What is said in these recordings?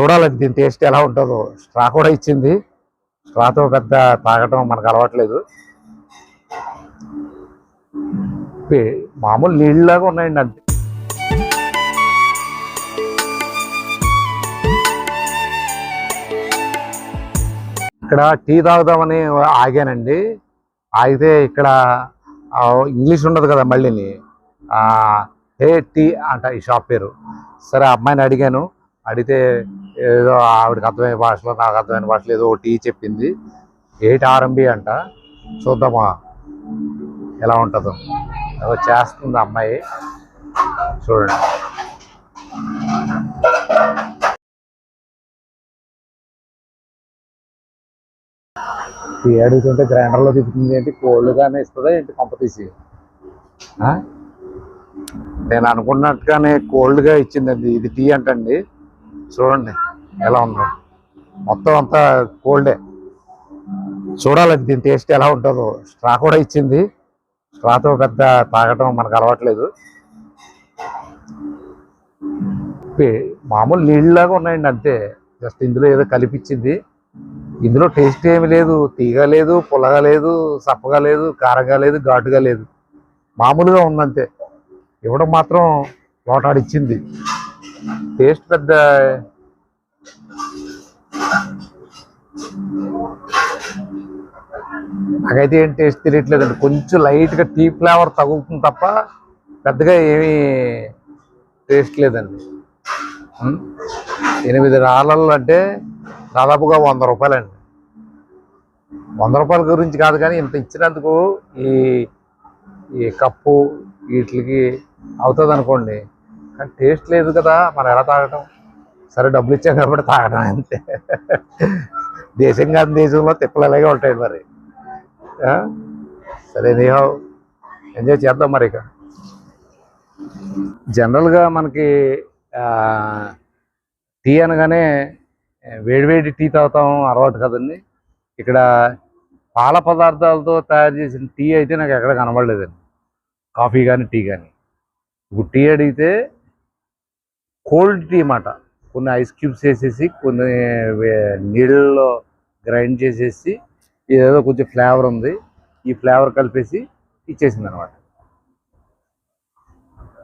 చూడాలండి దీని టేస్ట్ ఎలా ఉంటుందో. స్ట్రా కూడా ఇచ్చింది. స్ట్రాతో పెద్ద తాగటం మనకు అలవాట్లేదు. పే- మామూలు నీళ్ళలాగా ఉన్నాయండి అంతే. ఇక్కడ టీ తాగుదామని ఆగానండి. ఆగితే ఇక్కడ ఇంగ్లీష్ ఉండదు కదా మళ్ళీని. హే టీ అంట ఈ షాప్ పేరు. సరే ఆ అమ్మాయిని అడిగాను. అడిగితే ఏదో ఆవిడకి అర్థమైన భాషలో నాకు అర్థమైన భాషలో ఏదో టీ చెప్పింది. ఎయిట్ ఆర్ఎంబి అంట. చూద్దామా? ఎలా ఉంటుందో. ఏదో చేస్తుంది అమ్మాయి. చూడండి. టీ అడుగుతుంటే గ్రైండర్లో తిప్పుతుంది ఏంటి? కోల్డ్గానే ఇస్తుందా ఏంటి కంపతీసి నేను అనుకున్నట్టుగానే కోల్డ్గా ఇచ్చిందండి. ఇది టీ అంటండి. చూడండి ఎలా ఉందో. మొత్తం అంతా కోల్డే. చూడాలండి దీని టేస్ట్ ఎలా ఉంటుందో. స్ట్రా కూడా ఇచ్చింది. స్ట్రాతో పెద్ద తాగటం మనకు అలవాట్లేదు. పే- మామూలు నీళ్ళలాగా ఉన్నాయండి అంతే. జస్ట్ ఇందులో ఏదో కలిపిచ్చింది. ఇందులో టేస్ట్ ఏమి లేదు. తీగ లేదు పుల్లగా లేదు సప్పగా లేదు కారంగా లేదు ఘాటుగా లేదు. మామూలుగా ఉందంతే. ఇవ్వడం మాత్రం లోటాడిచ్చింది టేస్ట్ పెద్ద నాకైతే ఏం టేస్ట్ తెలియట్లేదండి. కొంచెం లైట్గా టీ ఫ్లేవర్ తగులుతుంది తప్ప పెద్దగా ఏమీ టేస్ట్ లేదండి. ఎనిమిది రాళ్ళు అంటే దాదాపుగా వంద రూపాయలండి. వంద రూపాయల గురించి కాదు కానీ ఇంత ఇచ్చినందుకు ఈ ఈ కప్పు వీటికి అవుతుంది అనుకోండి కానీ టేస్ట్ లేదు కదా మనం ఎలా తాగటం? సరే డబ్బులు ఇచ్చాం కాబట్టి తాగడం అంతే. దేశం కాదు దేశంలో తిప్పలు అలాగే ఉంటాయి మరి. సరే నీహో ఎంజాయ్ చేద్దాం మరి ఇక. జనరల్గా మనకి టీ అనగానే వేడివేడి టీ తాగుతాం అలవాటు కదండి. ఇక్కడ పాల పదార్థాలతో తయారు చేసిన టీ అయితే నాకు ఎక్కడ కనబడలేదండి. కాఫీ కానీ టీ కానీ ఇప్పుడు టీ అడిగితే కోల్డ్ టీ అన్నమాట. కొన్ని ఐస్ క్యూబ్స్ వేసేసి కొన్ని వే- నీళ్ళలో గ్రైండ్ చేసేసి ఏదో కొంచెం ఫ్లేవర్ ఉంది. ఈ ఫ్లేవర్ కలిపేసి ఇచ్చేసింది అనమాట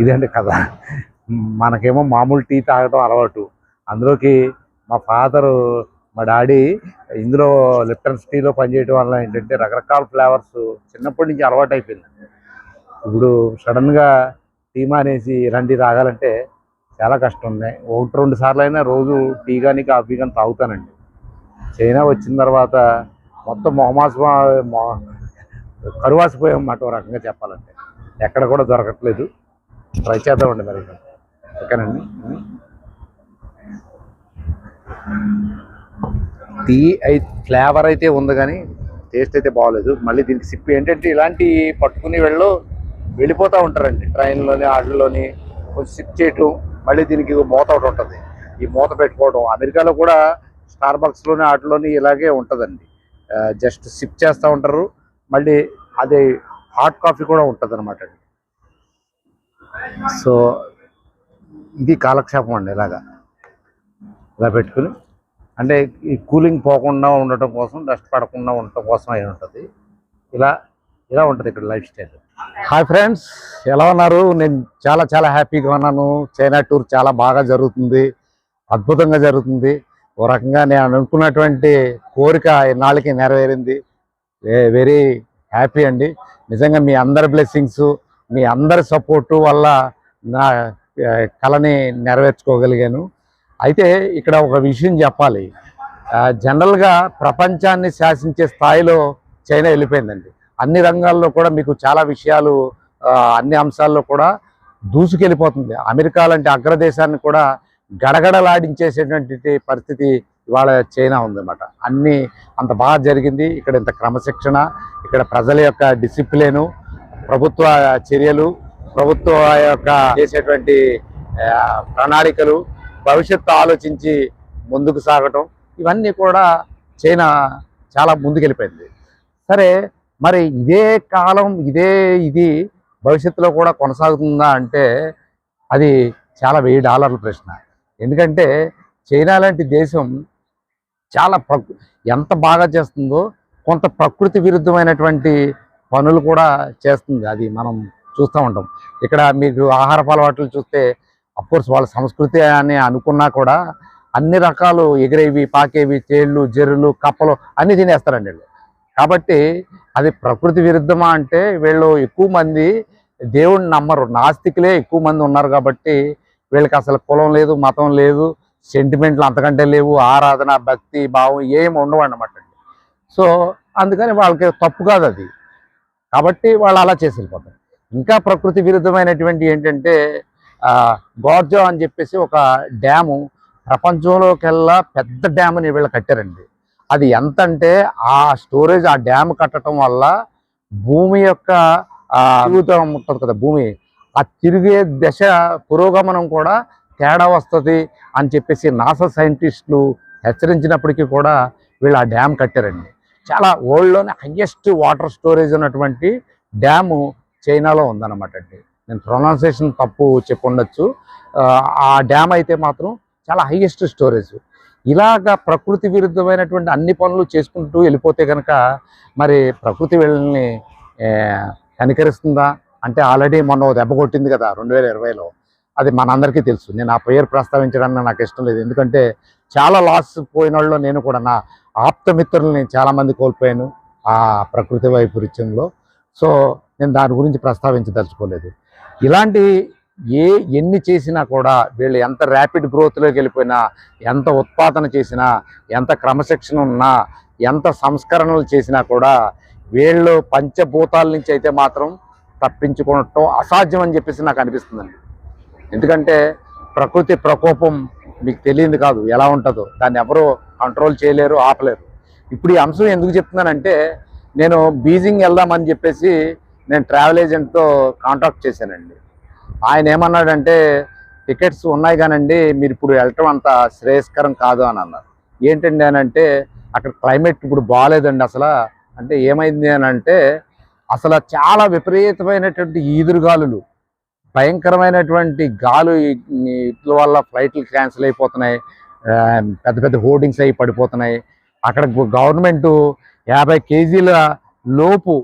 ఇదండి కథ. మనకేమో మామూలు టీ తాగటం అలవాటు. అందులోకి మా ఫాదరు మా డాడీ ఇందులో లిప్టన్ టీలో పనిచేయడం వల్ల ఏంటంటే రకరకాల ఫ్లేవర్స్ చిన్నప్పటి నుంచి అలవాటు అయిపోయింది ఇప్పుడు సడన్గా టీ మానేసి రండి తాగాలంటే చాలా కష్టం ఉంది ఒకటి రెండు సార్లు అయినా రోజు టీ కానీ కాఫీ కానీ తాగుతానండి. చైనా వచ్చిన తర్వాత మొత్తం మొహమాస్ కరువాసిపోయాం అన్నమాట రకంగా చెప్పాలంటే. ఎక్కడ కూడా దొరకట్లేదు. ట్రై చేద్దామండి మరి ఓకేనండి? టీ అయి ఫ్లేవర్ అయితే ఉంది కానీ టేస్ట్ అయితే బాగోలేదు మళ్ళీ దీనికి సిప్పి ఏంటంటే ఇలాంటి పట్టుకుని వెళ్ళు వెళ్ళిపోతూ ఉంటారండి. ట్రైన్లోని ఆటల్లోని కొంచెం సిప్ చేయటం. మళ్ళీ దీనికి మూత ఒకటి ఉంటుంది. ఈ మూత పెట్టుకోవడం అమెరికాలో కూడా స్టార్ బక్స్లోని ఆటలోని ఇలాగే ఉంటుందండి. జస్ట్ సిప్ చేస్తూ ఉంటారు. మళ్ళీ అదే హాట్ కాఫీ కూడా ఉంటుంది అనమాట సో ఇది కాలక్షేపం అండి ఇలాగా. ఇలా పెట్టుకుని అంటే ఈ కూలింగ్ పోకుండా ఉండటం కోసం డస్ట్ పడకుండా ఉండటం కోసం అయి ఉంటుంది. ఇలా ఇలా ఉంటుంది ఇక్కడ లైఫ్ స్టైల్. హాయ్ ఫ్రెండ్స్ ఎలా ఉన్నారు? నేను చాలా చాలా హ్యాపీగా ఉన్నాను. చైనా టూర్ చాలా బాగా జరుగుతుంది. అద్భుతంగా జరుగుతుంది. ఓ రకంగా నేను అనుకున్నటువంటి కోరిక ఇన్నాళ్ళకి నెరవేరింది. వెరీ హ్యాపీ అండి. నిజంగా మీ అందరి బ్లెస్సింగ్స్ మీ అందరి సపోర్టు వల్ల నా కళని నెరవేర్చుకోగలిగాను. అయితే ఇక్కడ ఒక విషయం చెప్పాలి. జనరల్గా ప్రపంచాన్ని శాసించే స్థాయిలో చైనా వెళ్ళిపోయిందండి. అన్ని రంగాల్లో కూడా మీకు చాలా విషయాలు అన్ని అంశాల్లో కూడా దూసుకెళ్ళిపోతుంది. అమెరికా లాంటి అగ్రదేశాన్ని కూడా గడగడలాడించేసేటువంటి పరిస్థితి ఇవాళ చైనా ఉందన్నమాట. అన్నీ అంత బాగా జరిగింది. ఇక్కడ ఇంత క్రమశిక్షణ ఇక్కడ ప్రజల యొక్క డిసిప్లిను ప్రభుత్వ చర్యలు ప్రభుత్వ యొక్క చేసేటువంటి ప్రణాళికలు భవిష్యత్తు ఆలోచించి ముందుకు సాగటం ఇవన్నీ కూడా చైనా చాలా ముందుకెళ్ళిపోయింది. సరే మరి ఇదే కాలం ఇదే ఇది భవిష్యత్తులో కూడా కొనసాగుతుందా అంటే అది చాలా వెయ్యి డాలర్ల ప్రశ్న. ఎందుకంటే చైనా లాంటి దేశం చాలా ప్రకృ ఎంత బాగా చేస్తుందో కొంత ప్రకృతి విరుద్ధమైనటువంటి పనులు కూడా చేస్తుంది. అది మనం చూస్తూ ఉంటాం. ఇక్కడ మీకు ఆహార అలవాట్లు చూస్తే అఫ్కోర్స్ వాళ్ళ సంస్కృతి అని అనుకున్నా కూడా అన్ని రకాలు ఎగిరేవి పాకేవి తేళ్ళు జెర్రులు కప్పలు అన్నీ తినేస్తారండి వీళ్ళు. కాబట్టి అది ప్రకృతి విరుద్ధమా అంటే వీళ్ళు ఎక్కువ మంది దేవుణ్ణి నమ్మరు. నాస్తికులే ఎక్కువ మంది ఉన్నారు కాబట్టి వీళ్ళకి అసలు కులం లేదు మతం లేదు సెంటిమెంట్లు అంతకంటే లేవు ఆరాధన భక్తి భావం ఏమి ఉండవు అన్నమాట సో అందుకని వాళ్ళకి తప్పు కాదు అది. కాబట్టి వాళ్ళు అలా చేసి వెళ్ళిపోతారు. ఇంకా ప్రకృతి విరుద్ధమైనటువంటి ఏంటంటే గోర్జో అని చెప్పేసి ఒక డ్యాము ప్రపంచంలోకెల్లా పెద్ద డ్యామ్ని వీళ్ళు కట్టారండి. అది ఎంత అంటే ఆ స్టోరేజ్ ఆ డ్యామ్ కట్టడం వల్ల భూమి యొక్క ఆ, ఉంటుంది కదా భూమి ఆ తిరిగే దశ పురోగమనం కూడా తేడా వస్తుంది అని చెప్పేసి నాసా సైంటిస్టులు హెచ్చరించినప్పటికీ కూడా వీళ్ళు ఆ డ్యామ్ కట్టారండి. చాలా వరల్డ్లోనే హయ్యెస్ట్ వాటర్ స్టోరేజ్ ఉన్నటువంటి డ్యాము చైనాలో ఉందన్నమాట అండి. నేను ప్రొనౌన్సియేషన్ తప్పు చెప్పుండొచ్చు ఆ, ఆ డ్యామ్ అయితే మాత్రం చాలా హైయెస్ట్ స్టోరేజ్ ఇలాగా ప్రకృతి విరుద్ధమైనటువంటి అన్ని పనులు చేసుకుంటూ వెళ్ళిపోతే కనుక మరి ప్రకృతి వీళ్ళని కనికరిస్తుందా? అంటే ఆల్రెడీ మొన్న దెబ్బ కొట్టింది కదా రెండు వేల ఇరవైలో. అది మనందరికీ తెలుసు. నేను ఆ పేరు ప్రస్తావించడానికి నాకు ఇష్టం లేదు. ఎందుకంటే చాలా లాస్ పోయిన వాళ్ళు నేను కూడా నా ఆప్తమిత్రుల్ని చాలామంది కోల్పోయాను ఆ ప్రకృతి వైపరీత్యంలో. సో నేను దాని గురించి ప్రస్తావించదలుచుకోలేదు. ఇలాంటి ఏ ఎన్ని చేసినా కూడా వీళ్ళు ఎంత ర్యాపిడ్ గ్రోత్లోకి వెళ్ళిపోయినా ఎంత ఉత్పాదన చేసినా ఎంత క్రమశిక్షణ ఉన్నా ఎంత సంస్కరణలు చేసినా కూడా వీళ్ళు పంచభూతాల నుంచి అయితే మాత్రం తప్పించుకోవటం అసాధ్యం అని చెప్పేసి నాకు అనిపిస్తుందండి. ఎందుకంటే ప్రకృతి ప్రకోపం మీకు తెలియదు కాదు ఎలా ఉంటుందో. దాన్ని ఎవరు కంట్రోల్ చేయలేరు ఆపలేరు. ఇప్పుడు ఈ అంశం ఎందుకు చెప్తున్నానంటే నేను బీజింగ్ వెళ్దామని చెప్పేసి నేను ట్రావెల్ ఏజెంట్తో కాంటాక్ట్ చేశానండి. ఆయన ఏమన్నాడంటే టికెట్స్ ఉన్నాయి కానండి మీరు ఇప్పుడు వెళ్ళటం అంత శ్రేయస్కరం కాదు అని అన్నారు. ఏంటండి అని అంటే అక్కడ క్లైమేట్ ఇప్పుడు బాగాలేదండి అసలు. అంటే ఏమైంది అని అంటే అసలు చాలా విపరీతమైనటువంటి ఈదురుగాలులు భయంకరమైనటువంటి గాలు ఇట్ల వల్ల ఫ్లైట్లు క్యాన్సిల్ అయిపోతున్నాయి పెద్ద పెద్ద హోర్డింగ్స్ అయి పడిపోతున్నాయి. అక్కడ గవర్నమెంటు యాభై కేజీల లోపు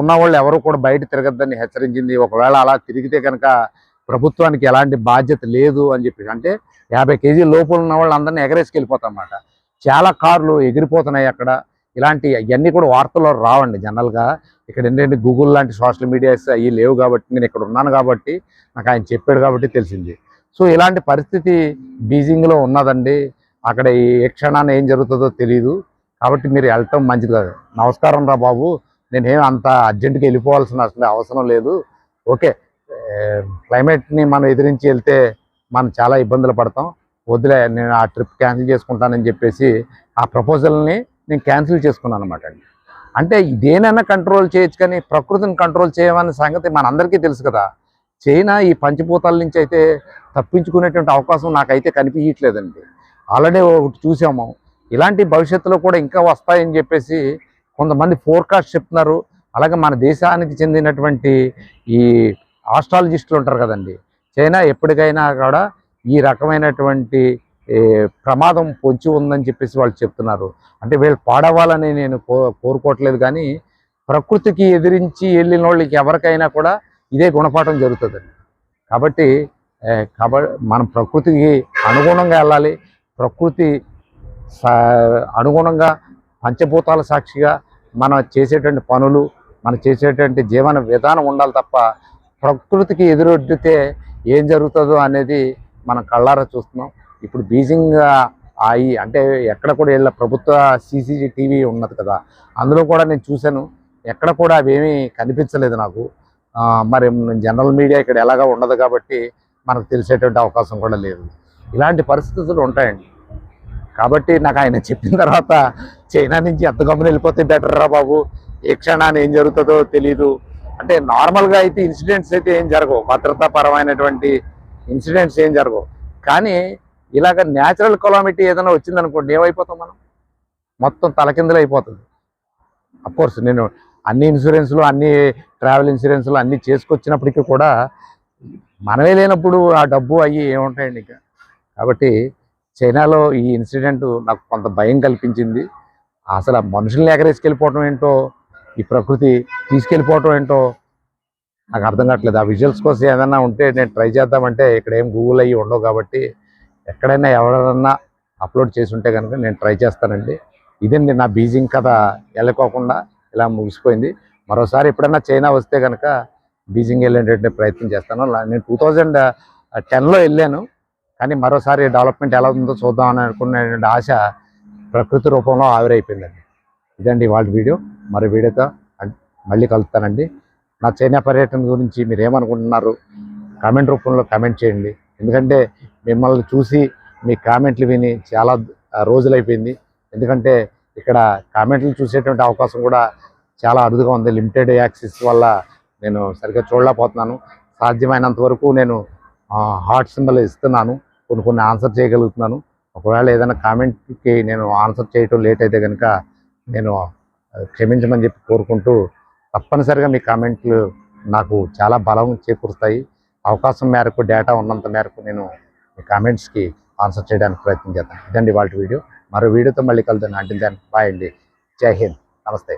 ఉన్న వాళ్ళు ఎవరు కూడా బయట తిరగద్దని హెచ్చరించింది. ఒకవేళ అలా తిరిగితే కనుక ప్రభుత్వానికి ఎలాంటి బాధ్యత లేదు అని చెప్పి అంటే యాభై కేజీ లోపల ఉన్న వాళ్ళు అందరినీ ఎగరేసుకెళ్ళిపోతామన్నమాట. చాలా కార్లు ఎగిరిపోతున్నాయి అక్కడ. ఇలాంటి అవన్నీ కూడా వార్తల్లో రావండి జనరల్గా. ఇక్కడ ఏంటంటే గూగుల్ లాంటి సోషల్ మీడియాస్ అవి లేవు కాబట్టి నేను ఇక్కడ ఉన్నాను కాబట్టి నాకు ఆయన చెప్పాడు కాబట్టి తెలిసింది. సో ఇలాంటి పరిస్థితి బీజింగ్లో ఉన్నదండి. అక్కడ ఈ ఏ క్షణాన్ని ఏం జరుగుతుందో తెలియదు కాబట్టి మీరు వెళ్ళటం మంచిది కాదు. నమస్కారం రా బాబు. నేనేం అంత అర్జెంటుగా వెళ్ళిపోవాల్సిన అసలు అవసరం లేదు. ఓకే క్లైమేట్ని మనం ఎదిరించి వెళ్తే మనం చాలా ఇబ్బందులు పడతాం. వదిలే నేను ఆ ట్రిప్ క్యాన్సిల్ చేసుకుంటానని చెప్పేసి ఆ ప్రపోజల్ని నేను క్యాన్సిల్ చేసుకున్నాను అనమాట అండి. అంటే దేనైనా కంట్రోల్ చేయొచ్చు కానీ ప్రకృతిని కంట్రోల్ చేయమనే సంగతి మనందరికీ తెలుసు కదా. చైనా ఈ పంచభూతాల నుంచి అయితే తప్పించుకునేటువంటి అవకాశం నాకైతే కనిపించట్లేదండి. ఆల్రెడీ ఒకటి చూసాము. ఇలాంటి భవిష్యత్తులో కూడా ఇంకా వస్తాయని చెప్పేసి కొంతమంది ఫోర్కాస్ట్ చెప్తున్నారు. అలాగే మన దేశానికి చెందినటువంటి ఈ ఆస్ట్రాలజిస్టులు ఉంటారు కదండి. చైనా ఎప్పటికైనా కూడా ఈ రకమైనటువంటి ప్రమాదం పొంచి ఉందని చెప్పేసి వాళ్ళు చెప్తున్నారు. అంటే వీళ్ళు పాడవాలని నేను కో కోరుకోవట్లేదు కానీ ప్రకృతికి ఎదిరించి వెళ్ళిన వాళ్ళకి ఎవరికైనా కూడా ఇదే గుణపాఠం జరుగుతుందండి. కాబట్టి కాబట్టి మనం ప్రకృతికి అనుగుణంగా వెళ్ళాలి. ప్రకృతి సా- అనుగుణంగా పంచభూతాల సాక్షిగా మనం చేసేటువంటి పనులు మనం చేసేటువంటి జీవన విధానం ఉండాలి తప్ప ప్రకృతికి ఎదురొడ్డితే ఏం జరుగుతుందో అనేది మనం కళ్ళారా చూస్తున్నాం. ఇప్పుడు బీజింగ్ అయి అంటే ఎక్కడ కూడా వీళ్ళ ప్రభుత్వ సీసీజీ టీవీ ఉన్నది కదా అందులో కూడా నేను చూశాను. ఎక్కడ కూడా అవేమీ కనిపించలేదు నాకు. మరి జనరల్ మీడియా ఇక్కడ ఎలాగా ఉండదు కాబట్టి మనకు తెలిసేటువంటి అవకాశం కూడా లేదు. ఇలాంటి పరిస్థితులు ఉంటాయండి. కాబట్టి నాకు ఆయన చెప్పిన తర్వాత చైనా నుంచి ఎంత గమ్మున వెళ్ళిపోతే బెటర్ రా బాబు? ఏ క్షణాన్ని ఏం జరుగుతుందో తెలీదు. అంటే నార్మల్గా అయితే ఇన్సిడెంట్స్ అయితే ఏం జరగవు. భద్రతాపరమైనటువంటి ఇన్సిడెంట్స్ ఏం జరగవు. కానీ ఇలాగ న్యాచురల్ కొలామిటీ ఏదైనా వచ్చిందనుకోండి ఏమైపోతాం మనం? మొత్తం తలకిందులు అయిపోతుంది. కోర్స్ నేను అన్ని ఇన్సూరెన్స్లు అన్ని ట్రావెల్ ఇన్సూరెన్స్లు అన్ని చేసుకొచ్చినప్పటికీ కూడా మనమే లేనప్పుడు ఆ డబ్బు అవి ఏముంటాయండి ఇంకా? కాబట్టి చైనాలో ఈ ఇన్సిడెంట్ నాకు కొంత భయం కల్పించింది. అసలు ఆ మనుషుల్ని ఎగరేసుకెళ్ళిపోవటం ఏంటో ఈ ప్రకృతి తీసుకెళ్ళిపోవటం ఏంటో నాకు అర్థం కావట్లేదు. ఆ విజువల్స్ కోసం ఏదైనా ఉంటే నేను ట్రై చేద్దామంటే ఇక్కడ ఏం గూగుల్ అయ్యి ఉండవు కాబట్టి ఎక్కడైనా ఎవరైనా అప్లోడ్ చేసి ఉంటే కనుక నేను ట్రై చేస్తానండి. ఇదండి నా బీజింగ్ కథ. వెళ్ళకోకుండా ఇలా ముగిసిపోయింది. మరోసారి ఎప్పుడైనా చైనా వస్తే కనుక బీజింగ్ వెళ్ళేటట్టు ప్రయత్నం చేస్తాను. నేను టూ థౌజండ్ టెన్లో వెళ్ళాను. కానీ మరోసారి డెవలప్మెంట్ ఎలా ఉందో చూద్దాం అని అనుకున్న ఆశ ప్రకృతి రూపంలో ఆవిరైపోయిందండి. ఇదండి వాళ్ళ వీడియో. మరో వీడియోతో మళ్ళీ కలుస్తానండి. నా చైనా పర్యటన గురించి మీరు ఏమనుకుంటున్నారు కామెంట్ రూపంలో కామెంట్ చేయండి. ఎందుకంటే మిమ్మల్ని చూసి మీ కామెంట్లు విని చాలా రోజులు రోజులైపోయింది. ఎందుకంటే ఇక్కడ కామెంట్లు చూసేటువంటి అవకాశం కూడా చాలా అరుదుగా ఉంది. లిమిటెడ్ యాక్సిస్ వల్ల నేను సరిగ్గా చూడలేకపోతున్నాను. సాధ్యమైనంత వరకు నేను హార్ట్ సింబల్ ఇస్తున్నాను. కొన్ని కొన్ని ఆన్సర్ చేయగలుగుతున్నాను. ఒకవేళ ఏదైనా కామెంట్కి నేను ఆన్సర్ చేయటం లేట్ అయితే కనుక నేను క్షమించమని చెప్పి కోరుకుంటూ తప్పనిసరిగా మీ కామెంట్లు నాకు చాలా బలం చేకూరుస్తాయి. అవకాశం మేరకు డేటా ఉన్నంత మేరకు నేను మీ కామెంట్స్కి ఆన్సర్ చేయడానికి ప్రయత్నం చేస్తాను ఇదండి వాళ్ళ వీడియో. మరో వీడియోతో మళ్ళీ కలుద్దాను అంటే దాన్ని బాయ్ అండి. జై హింద్. నమస్తే.